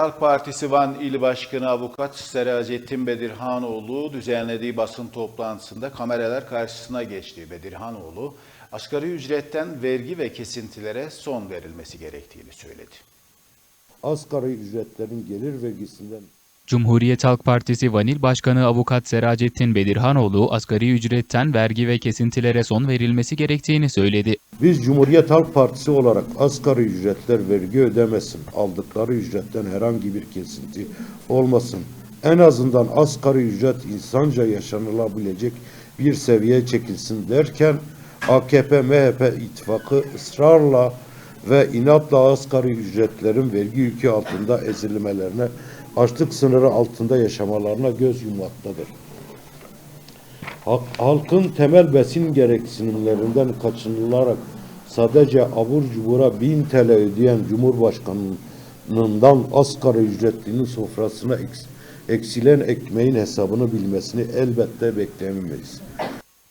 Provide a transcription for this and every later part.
Halk Partisi Van İl Başkanı Avukat Seracettin Bedirhanoğlu düzenlediği basın toplantısında kameralar karşısına geçti. Bedirhanoğlu, asgari ücretten vergi ve kesintilere son verilmesi gerektiğini söyledi. asgari ücretlerin gelir vergisinden Cumhuriyet Halk Partisi Vanil Başkanı Avukat Seracettin Bedirhanoğlu, asgari ücretten vergi ve kesintilere son verilmesi gerektiğini söyledi. biz Cumhuriyet Halk Partisi olarak asgari ücretler vergi ödemesin, aldıkları ücretten herhangi bir kesinti olmasın. En azından asgari ücret insanca yaşanılabilecek bir seviyeye çekilsin derken AKP-MHP ittifakı ısrarla ve inatla asgari ücretlerin vergi yükü altında ezilmelerine, açlık sınırı altında yaşamalarına göz yummaktadır. Halk- halkın temel besin gereksinimlerinden kaçınılarak sadece abur cubura 1000 TL ödeyen Cumhurbaşkanı'ndan asgari ücretlinin sofrasına eks- eksilen ekmeğin hesabını bilmesini elbette beklemeyiz.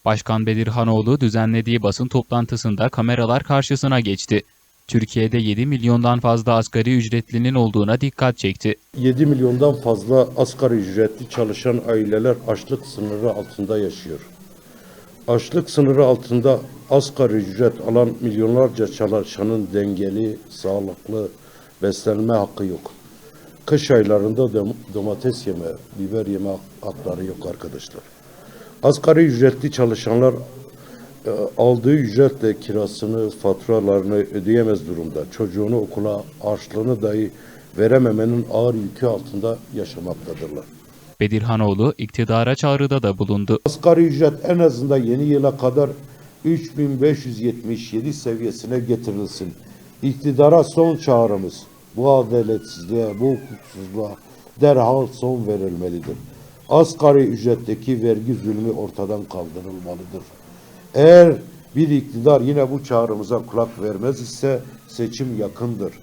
Başkan Bedirhanoğlu düzenlediği basın toplantısında kameralar karşısına geçti. Türkiye'de 7 milyondan fazla asgari ücretlinin olduğuna dikkat çekti. 7 milyondan fazla asgari ücretli çalışan aileler açlık sınırı altında yaşıyor. Açlık sınırı altında asgari ücret alan milyonlarca çalışanın dengeli, sağlıklı beslenme hakkı yok. Kış aylarında dom- domates yeme, biber yeme hakları yok arkadaşlar. Asgari ücretli çalışanlar aldığı ücretle kirasını, faturalarını ödeyemez durumda. Çocuğunu okula, harçlığını dahi verememenin ağır yükü altında yaşamaktadırlar. Bedirhanoğlu iktidara çağrıda da bulundu. Asgari ücret en azından yeni yıla kadar 3577 seviyesine getirilsin. İktidara son çağrımız bu adaletsizliğe, bu hukuksuzluğa derhal son verilmelidir. Asgari ücretteki vergi zulmü ortadan kaldırılmalıdır. Eğer bir iktidar yine bu çağrımıza kulak vermez ise seçim yakındır.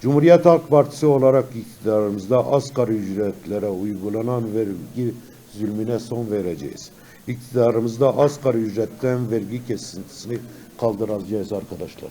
Cumhuriyet Halk Partisi olarak iktidarımızda asgari ücretlere uygulanan vergi zulmüne son vereceğiz. İktidarımızda asgari ücretten vergi kesintisini kaldıracağız arkadaşlar.